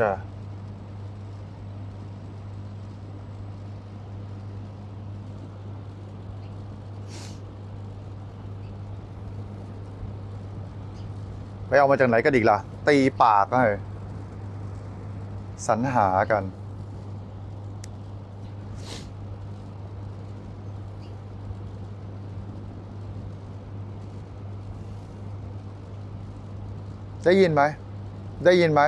จ้ะไปเอามาจากไหนกันอีกล่ะ ตีปากให้สรรหากัน ได้ยินไหม ได้ยินไหม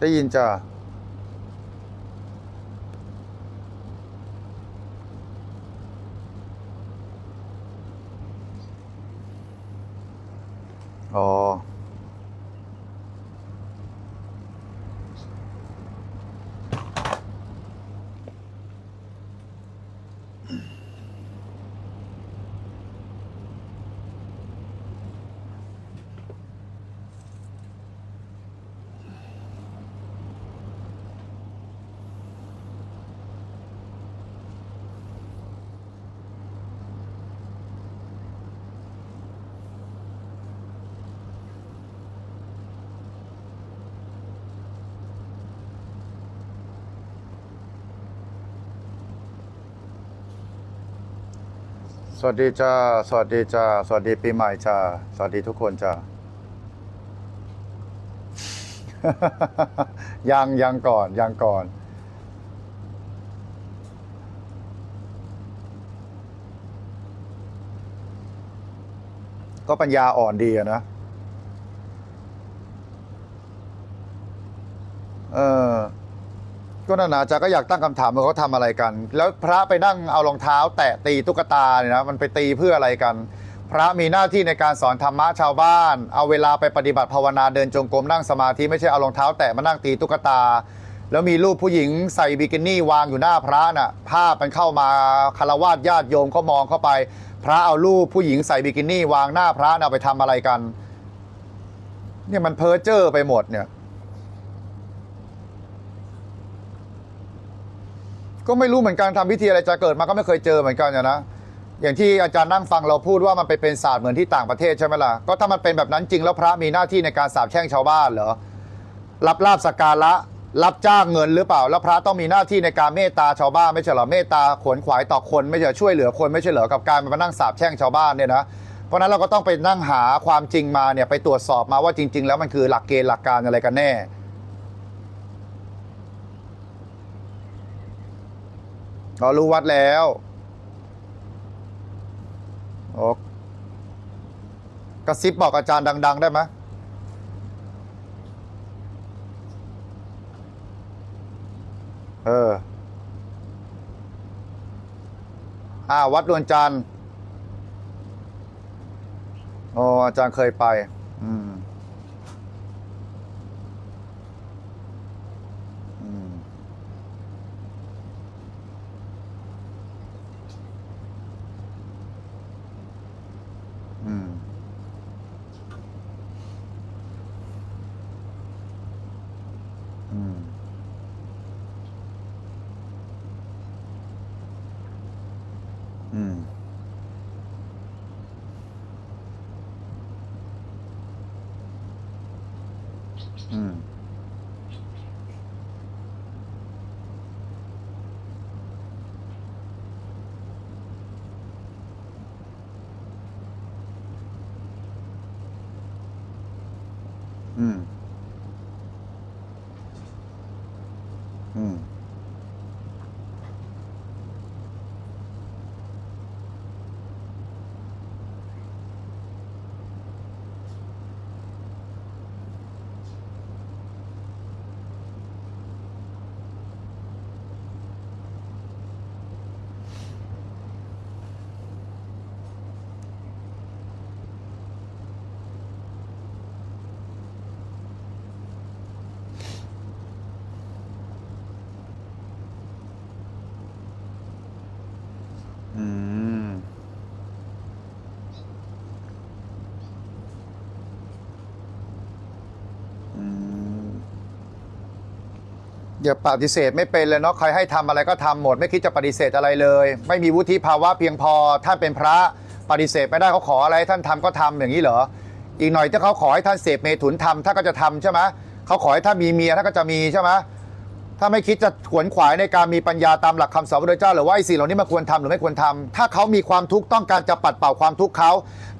ได้ยินจ้ะอ๋อ สวัสดีจ้า สวัสดีจ้า สวัสดีปีใหม่จ้า สวัสดีทุกคนจ้า ยังยังก่อนยังก่อนก็ปัญญาอ่อนดีอะนะ เออ ก็นั่นนะอาจารย์ก็อยากตั้งคำถามว่าเขาทำอะไรกัน แล้วพระไปนั่งเอารองเท้า แตะตีตุ๊กตาเนี่ยนะมันไปตีเพื่ออะไรกัน พระมีหน้าที่ในการสอนธรรมะชาวบ้าน เอาเวลาไปปฏิบัติภาวนาเดินจงกรมนั่งสมาธิไม่ใช่เอารองเท้า แตะมานั่งตีตุ๊กตา แล้วมีรูปผู้หญิงใส่บิกินี่วางอยู่หน้าพระน่ะภาพมันเข้ามาคารวาสญาติโยมเขามองเข้าไป พระเอารูปผู้หญิงใส่บิกินี่วางหน้าพระน่ะเอาไปทำอะไรกัน เนี่ยมันเพ้อเจ้อไปหมดเนี่ย ก็ไม่รู้เหมือนกันทำพิธีอะไรจะเกิดมาก็ไม่เคยเจอเหมือนกันนะ อย่างที่อาจารย์นั่งฟังเราพูดว่ามันไปเป็นศาสตร์เหมือนที่ต่างประเทศใช่ไหมล่ะ ก็ถ้ามันเป็นแบบนั้นจริงแล้วพระมีหน้าที่ในการสาบแช่งชาวบ้านเหรอ รับลาบสกการะ รับจ้างเงินหรือเปล่า แล้วพระต้องมีหน้าที่ในการเมตตาชาวบ้านไม่ใช่เหรอ เมตตาขวนขวายต่อคน ไม่ใช่ช่วยเหลือคนไม่ใช่เหรอ กับการมานั่งสาบแช่งชาวบ้านเนี่ยนะ เพราะนั้นเราก็ต้องไปนั่งหาความจริงมาเนี่ยไปตรวจสอบมาว่าจริง ๆ แล้วมันคือหลักเกณฑ์หลักการอะไรกันแน่ อ๋อรู้วัดแล้วโอ้กระซิบบอกอาจารย์ดัง ๆ ได้ไหมเออ อ่า วัดดวนจันทร์โออาจารย์เคยไป อืม 嗯。 อย่าปฏิเสธไม่เป็นเลยเนาะใครให้ทำอะไรก็ทำหมด ไม่คิดจะปฏิเสธอะไรเลย ไม่มีวุฒิภาวะเพียงพอท่านเป็นพระปฏิเสธไม่ได้เขาขออะไรท่านทำก็ทำอย่างนี้เหรออีกหน่อยถ้าเขาขอให้ท่านเสพเมถุนทำท่านก็จะทำใช่ไหมเขาขอให้ท่านมีเมียท่านก็จะมีใช่ไหมถ้าไม่คิดจะขวนขวายในการมีปัญญาตามหลักคำสอนพระพุทธเจ้าหรือว่าไอ้สิ่งเหล่านี้มันควรทำหรือไม่ควรทำถ้าเขามีความทุกข์ต้องการจะปัดเป่าความทุกข์เขา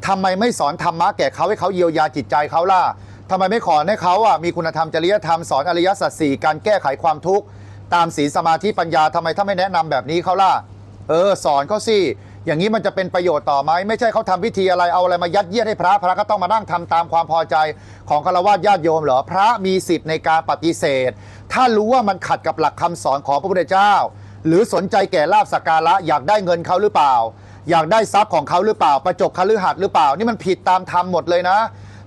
ทำไมไม่สอนธรรมะแก่เขาให้เขาเยียวยาจิตใจเขาล่ะ ทำไมไม่ขอให้เขาอะมีคุณธรรมจริยธรรมสอนอริยสัจสี่การแก้ไขความทุกข์ ตามศีลสมาธิปัญญาทำไมถ้าไม่แนะนำแบบนี้เขาล่ะ เออ สอนเขาสิ อย่างนี้มันจะเป็นประโยชน์ต่อไหมไม่ใช่เขาทำพิธีอะไรเอาอะไรมายัดเยียดให้พระ พระก็ต้องมานั่งทำตามความพอใจของฆราวาสญาติโยมเหรอพระมีสิทธิ์ในการปฏิเสธ ถ้ารู้ว่ามันขัดกับหลักคำสอนของพระพุทธเจ้า หรือสนใจแก่ลาบสักการะอยากได้เงินเขาหรือเปล่า อยากได้ทรัพย์ของเขาหรือเปล่า ประจบคฤหัสถ์หรือเปล่า นี่มันผิดตามธรรมหมดเลยนะ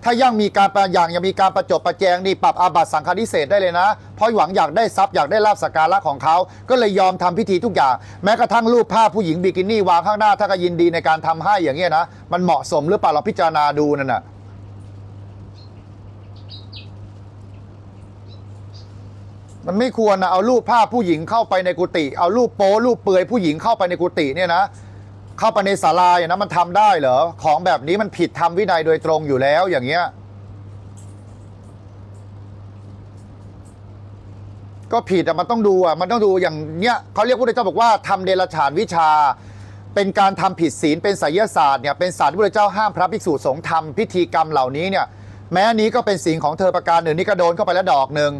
ถ้ายังมีการประอย่างยังมีการประจบประแจงนี่ปรับอาบัติสังฆาทิเศษได้เลยนะ เพราะหวังอยากได้ทรัพย์อยากได้ลาบสักการะของเขา ก็เลยยอมทำพิธีทุกอย่าง แม้กระทั่งรูปภาพผู้หญิงบิกินี่วางข้างหน้าถ้าก็ยินดีในการทำให้อย่างเงี้ยนะ มันเหมาะสมหรือเปล่าเราพิจารณาดูนั่นน่ะมันไม่ควรนะเอารูปภาพผู้หญิงเข้าไปในกุฏิเอารูปโป๊รูปเปลือยผู้หญิงเข้าไปในกุฏิเนี่ยนะ เข้าไปในศาลาอย่างนั้นมันทำได้เหรอ ของแบบนี้มันผิดธรรมวินัยโดยตรงอยู่แล้วอย่างเงี้ย ก็ผิดอะมันต้องดูอะมันต้องดูอย่างเนี้ยเขาเรียกพระพุทธเจ้าบอกว่าทำเดรัจฉานวิชา เป็นการทำผิดศีลเป็นไสยศาสตร์เนี่ยเป็นศาสตร์ที่พระพุทธเจ้าห้ามพระภิกษุสงฆ์ทำพิธีกรรมเหล่านี้เนี่ย แม้อันนี้ก็เป็นศีลของเธอประการหนึ่งนี่ก็โดนเข้าไปแล้วดอกหนึ่ง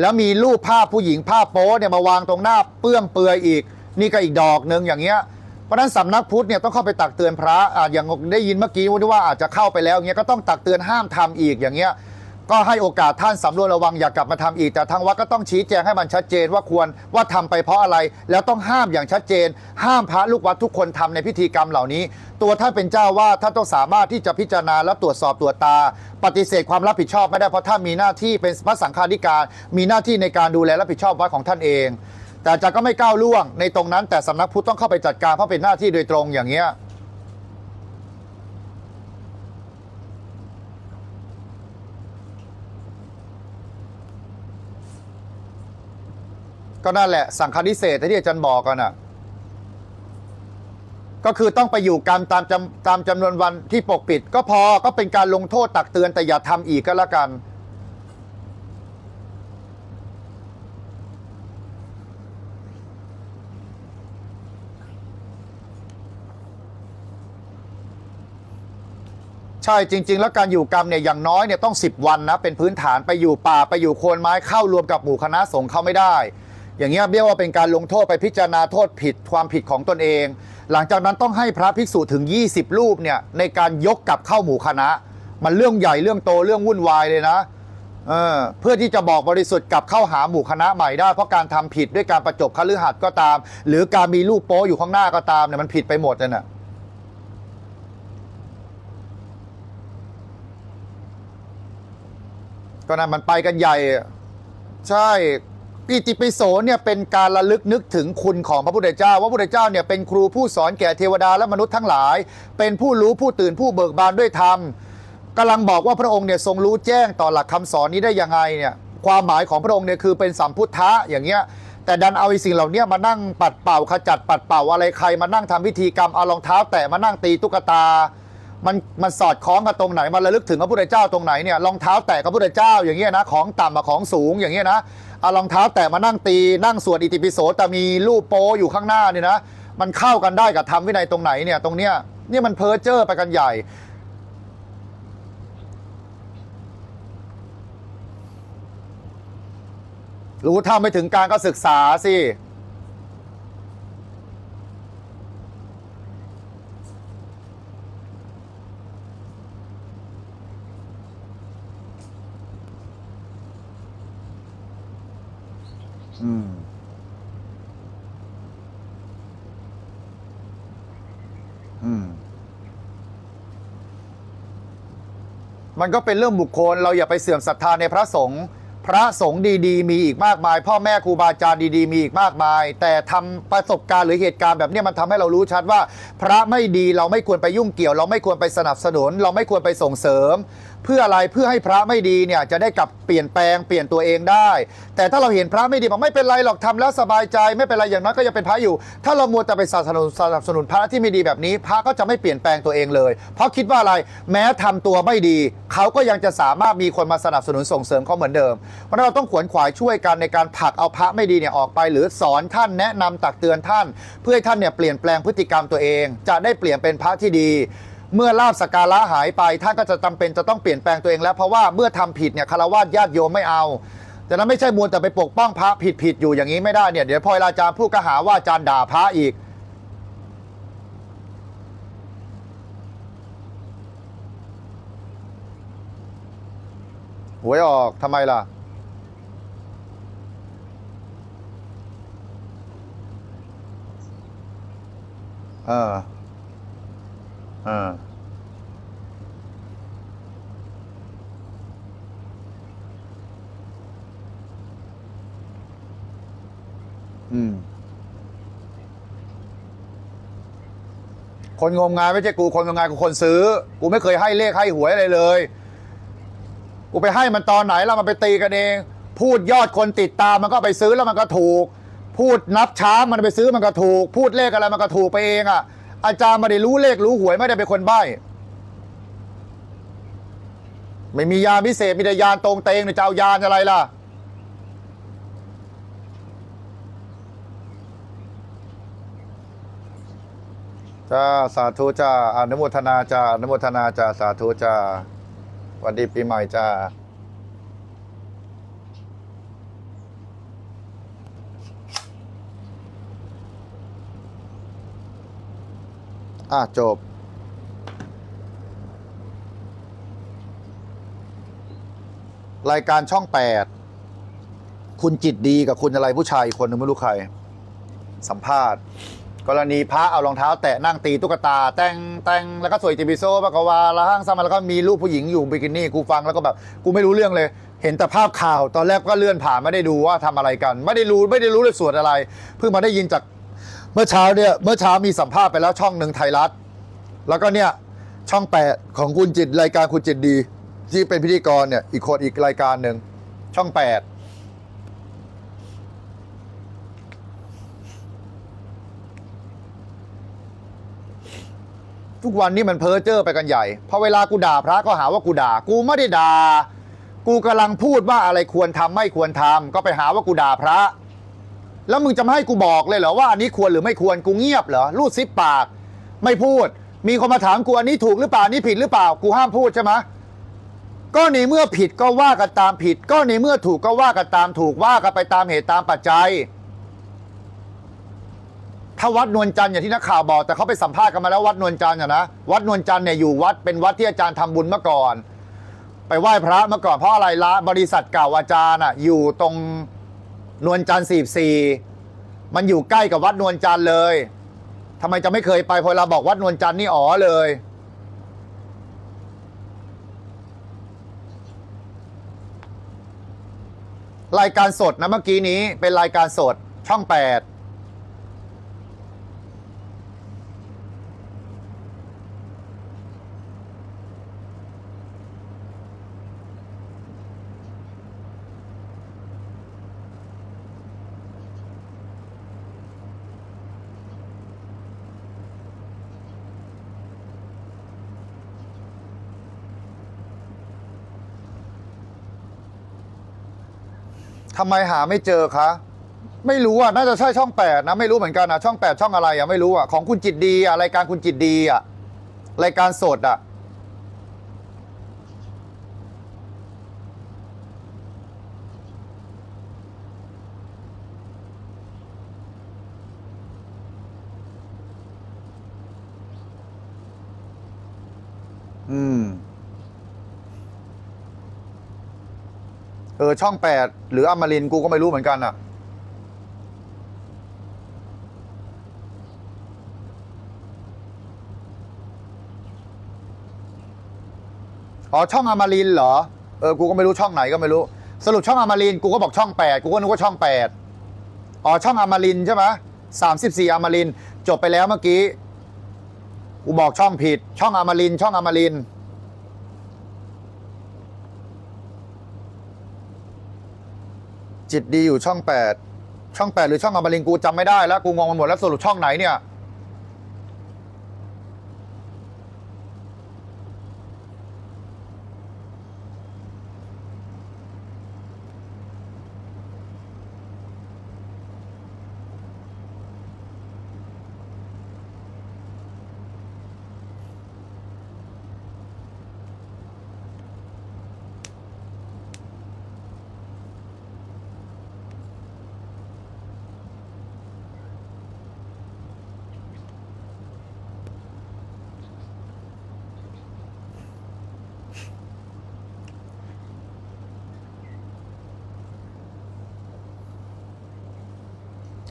แล้วมีรูปภาพผู้หญิงภาพโป๊เนี่ยมาวางตรงหน้าเปื้องเปลือยอีก นี่ก็อีกดอกหนึ่งอย่างเงี้ย เพราะฉะนั้นสำนักพุทธเนี่ยต้องเข้าไปตักเตือนพระอ่าอย่างได้ยินเมื่อกี้ว่าอาจจะเข้าไปแล้วเงี้ยก็ต้องตักเตือนห้ามทำอีกอย่างเงี้ยก็ให้โอกาสท่านสำรวจระวังอย่ากลับมาทำอีกแต่ทางวัดก็ต้องชี้แจงให้มันชัดเจนว่าควรว่าทำไปเพราะอะไร แล้วต้องห้ามอย่างชัดเจน ห้ามพระลูกวัดทุกคนทำในพิธีกรรมเหล่านี้ ตัวท่านเป็นเจ้าว่าท่านต้องสามารถที่จะพิจารณาและตรวจสอบตรวจตา ปฏิเสธความรับผิดชอบไม่ได้เพราะท่านมีหน้าที่เป็นพระสังฆาธิการ มีหน้าที่ในการดูแลรับผิดชอบวัดของท่านเอง แต่อาจารย์ก็ไม่ก้าวล่วงในตรงนั้น แต่สำนักพุทธต้องเข้าไปจัดการเพราะเป็นหน้าที่โดยตรงอย่างเงี้ยก็นั่นแหละสังฆาทิเศษที่อาจารย์บอกกันอะก็คือต้องไปอยู่กรรมตามจำตามจำนวนวันที่ปกปิด ก็พอก็เป็นการลงโทษตักเตือนแต่อย่าทำอีกก็แล้วกัน ใช่จริง ๆ แล้วการอยู่กรรมเนี่ยอย่างน้อยเนี่ยต้อง 10 วันนะเป็นพื้นฐานไปอยู่ป่าไปอยู่โคนไม้เข้ารวมกับหมู่คณะสงฆ์เขาไม่ได้ อย่างเงี้ยเรียกว่าเป็นการลงโทษไปพิจารณาโทษผิดความผิดของตนเอง หลังจากนั้นต้องให้พระภิกษุถึง 20 รูปเนี่ยในการยกกลับเข้าหมู่คณะ มันเรื่องใหญ่เรื่องโตเรื่องวุ่นวายเลยนะเออเพื่อที่จะบอกบริสุทธิ์กลับเข้าหาหมู่คณะใหม่ได้เพราะการทำผิดด้วยการประจบคฤหัสถ์ก็ตาม หรือการมีรูปโป๊อยู่ข้างหน้าก็ตามเนี่ยมันผิดไปหมดเลยน่ะ ก็นั่นมันไปกันใหญ่ ใช่ปิติปิโสเนี่ยเป็นการระลึกนึกถึงคุณของพระพุทธเจ้า ว่าพระพุทธเจ้าเนี่ยเป็นครูผู้สอนแก่เทวดาและมนุษย์ทั้งหลาย เป็นผู้รู้ผู้ตื่นผู้เบิกบานด้วยธรรมกำลังบอกว่าพระองค์เนี่ยทรงรู้แจ้งต่อหลักคำสอนนี้ได้ยังไงเนี่ยความหมายของพระองค์เนี่ยคือเป็นสัมพุทธะอย่างเงี้ยแต่ดันเอาไอ้สิ่งเหล่านี้มานั่งปัดเป่าขจัดปัดเป่าอะไรใครมานั่งทำพิธีกรรมเอารองเท้า แตะมานั่งตีตุ๊กตา มันมันสอดคล้องกับตรงไหนมันระลึกถึงพระพุทธเจ้าตรงไหนเนี่ยรองเท้าแตะกับพระพุทธเจ้าอย่างเงี้ยนะของต่ำกับของสูงอย่างเงี้ยนะเอารองเท้าแตะมานั่งตีนั่งสวดอิติปิโสแต่มีรูปโป้อยู่ข้างหน้าเนี่ยนะมันเข้ากันได้กับธรรมวินัยตรงไหนเนี่ยตรงเนี้ยนี่มันเพ้อเจ้อไปกันใหญ่ รู้เท่าไม่ถึงการก็ศึกษาสิ อืม อืม มันก็เป็นเรื่องบุคคล เราอย่าไปเสื่อมศรัทธาในพระสงฆ์พระสงฆ์ดีๆ มีอีกมากมาย พ่อแม่ครูบาอาจารย์ดีๆ มีอีกมากมาย แต่ทำประสบการณ์หรือเหตุการณ์แบบนี้มันทำให้เรารู้ชัดว่า พระไม่ดีเราไม่ควรไปยุ่งเกี่ยว เราไม่ควรไปสนับสนุน เราไม่ควรไปส่งเสริม เพื่ออะไรเพื่อให้พระไม่ดีเนี่ยจะได้กลับเปลี่ยนแปลงเปลี่ยนตัวเองได้ แต่ถ้าเราเห็นพระไม่ดีบอกไม่เป็นไรหรอกทำแล้วสบายใจ ไม่เป็นไรอย่างน้อยก็ยังเป็นพระอยู่ ถ้าเรามัวแต่ไปสนับสนุนสนับสนุนพระที่ไม่ดีแบบนี้ พระก็จะไม่เปลี่ยนแปลงตัวเองเลย เพราะคิดว่าอะไรแม้ทำตัวไม่ดี เขาก็ยังจะสามารถมีคนมาสนับสนุนส่งเสริมเขาเหมือนเดิมเพราะฉะนั้นเราต้องขวนขวายช่วยกันในการผลักเอาพระไม่ดีเนี่ยออกไป หรือสอนท่านแนะนำตักเตือนท่าน เพื่อให้ท่านเนี่ยเปลี่ยนแปลงพฤติกรรมตัวเอง จะได้เปลี่ยนเป็นพระที่ดี เมื่อลาบสกการะหายไปท่านก็จะจำเป็นจะต้องเปลี่ยนแปลงตัวเองแล้วเพราะว่าเมื่อทำผิดเนี่ยคารวะญาติโยมไม่เอาแต่นั้นไม่ใช่มวลแต่ไปปกป้องพระผิดผิดอยู่อย่างนี้ไม่ได้เนี่ยเดี๋ยวพอเวลาอาจารย์พูดก็หาว่าอาจารย์ด่าพระอีกหวยออกทำไมล่ะ เออ เออ อืม คนงมงายไม่ใช่กูคนงมงายกูคนซื้อ กูไม่เคยให้เลขให้หวยอะไรเลย กูไปให้มันตอนไหนแล้วมันไปตีกันเอง พูดยอดคนติดตามมันก็ไปซื้อแล้วมันก็ถูก พูดนับช้ามันไปซื้อมันก็ถูก พูดเลขอะไรมันก็ถูกไปเองอะ อาจารย์ไม่ได้รู้เลขรู้หวยไม่ได้เป็นคนใบ้ไม่มียาพิเศษมีแต่ยานตรงเตงเนี่ยจะเอายาอะไรล่ะ จ้าสาธุจ้าอนุโมทนาจ้าอนุโมทนาจ้าสาธุจ้าวัสดีปีใหม่จ้าอะจบ รายการช่องแปดคุณจิตดีกับคุณอะไรผู้ชายคนนึงไม่รู้ใคร สัมภาษณ์ กรณีพระเอารองเท้า แตะนั่งตีตุ๊กตา แต่งแต่งแล้วก็สวยจิบิโซปะกวาละห้างซ้ำแล้วก็มีรูปผู้หญิงอยู่บิกินี่กูฟังแล้วก็แบบกูไม่รู้เรื่องเลย เห็นแต่ภาพข่าว ตอนแรกก็เลื่อนผ่านไม่ได้ดูว่าทำอะไรกัน ไม่ได้รู้ไม่ได้รู้เลยสวดอะไร เพิ่งมาได้ยินจากเมื่อเช้าเนี่ยเมื่อเช้ามีสัมภาษณ์ไปแล้วช่องหนึ่งไทยรัฐ แล้วก็เนี่ยช่องแปดของคุณจิตรายการคุณจิตดี ที่เป็นพิธีกรเนี่ยอีกคนอีกรายการหนึ่งช่องแปด ทุกวันนี้มันเพ้อเจ้อไปกันใหญ่พอเวลากูด่าพระก็หาว่ากูด่า กูไม่ได้ด่า กูกำลังพูดว่าอะไรควรทำไม่ควรทำก็ไปหาว่ากูด่าพระ แล้วมึงจะไม่ให้กูบอกเลยเหรอว่าอันนี้ควรหรือไม่ควรกูเงียบเหรอรูดซิปปาก ไม่พูด มีคนมาถามกูอันนี้ถูกหรือเปล่าอันนี้ผิดหรือเปล่ากูห้ามพูดใช่ไหมก็ในเมื่อผิดก็ว่ากันตามผิด ก็ในเมื่อถูกก็ว่ากันตามถูกว่ากันไปตามเหตุตามปัจจัย ถ้าวัดนวลจันทร์อย่างที่นักข่าวบอกแต่เขาไปสัมภาษณ์กันมาแล้ววัดนวลจันทร์อนะวัดนวลจันทร์เนี่ยอยู่วัดเป็นวัดที่อาจารย์ทำบุญเมื่อก่อน ไปไหว้พระเมื่อก่อนเพราะอะไรละบริษัทเก่าอาจารย์อะอยู่ตรงนวลจันทร์สี่สี่มันอยู่ใกล้กับวัดนวลจันทร์เลยทำไมจะไม่เคยไปพอเราบอกวัดนวลจันทร์นี่อ๋อเลย รายการสดนะเมื่อกี้นี้เป็นรายการสดช่องแปด ทำไมหาไม่เจอคะ ไม่รู้อะน่าจะใช่ช่องแปดนะ ไม่รู้เหมือนกันอะช่องแปดช่องอะไรอะไม่รู้อะของคุณจิตดีอะรายการคุณจิตดีอะรายการสดอะ เออช่องแปดหรืออมรินกูก็ไม่รู้เหมือนกันอะ อ๋อช่องอมรินเหรอ เออกูก็ไม่รู้ช่องไหนก็ไม่รู้ สรุปช่องอมรินกูก็บอกช่องแปดกูก็นึกว่าช่องแปดอ๋อช่องอมรินใช่ไหมสามสิบสี่อมรินจบไปแล้วเมื่อกี้ กูบอกช่องผิด ช่องอมรินช่องอมรินทร์ จิตดีอยู่ช่องแปดช่องแปดหรือช่องอมรินทร์กูจำไม่ได้แล้วกูงงไปหมดแล้วสรุปช่องไหนเนี่ย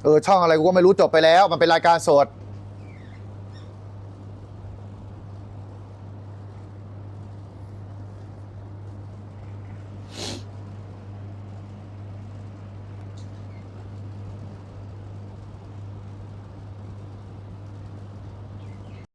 เออช่องอะไรกูก็ไม่รู้จบไปแล้ว มันเป็นรายการสด